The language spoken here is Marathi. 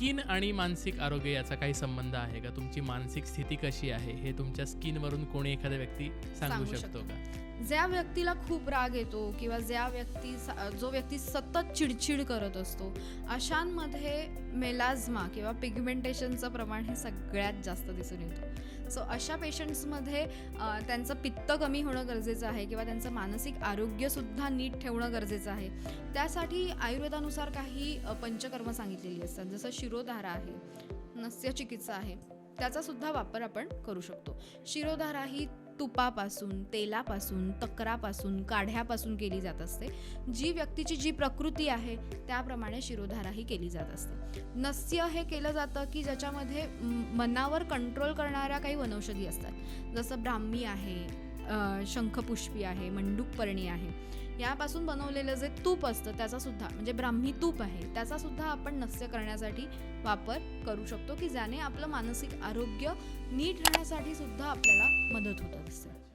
स्किन आणि मानसिक आरोग्य याचा काही संबंध आहे का? तुमची मानसिक स्थिती कशी आहे? हे तुमच्या स्किनवरून कोणी एखादा व्यक्ती सांगू शकतो. का? ज्या व्यक्तीला खूप राग येतो किंवा ज्या व्यक्ती जो व्यक्ती सतत चिडचिड करत असतो अशांमध्ये मेलाझ्मा किंवा पिगमेंटेशनचं प्रमाण हे सगळ्यात जास्त दिसून येतं. सो अशा पेशंट्समध्ये त्यांचं पित्त कमी होणं गरजेचं आहे किंवा त्यांचं मानसिक आरोग्यसुद्धा नीट ठेवणं गरजेचं आहे. त्यासाठी आयुर्वेदानुसार काही पंचकर्म सांगितलेली असतात. जसं शिरोधारा आहे नस्य चिकित्सा आहे त्याचासुद्धा वापर आपण करू शकतो. शिरोधारा ही तुपापासून तेलापासून तक्रापासून काढ्यापासून केली जात असते. जी व्यक्तीची जी प्रकृती आहे त्याप्रमाणे शिरोधारा ही केली जात असते. नस्य हे केलं जातं की ज्याच्यामध्ये मनावर कंट्रोल करणाऱ्या काही वनौषधी असतात. जसं ब्राह्मी आहे शंखपुष्पी आहे मंडूकपर्णी आहे. यापासून बनवलेलं जे तूप असतं त्याचा सुद्धा म्हणजे ब्राह्मी तूप आहे त्याचा सुद्धा आपण नस्य करण्यासाठी वापर करू शकतो की ज्याने आपलं मानसिक आरोग्य नीट राहण्यासाठी सुद्धा आपल्याला मदत होत असते.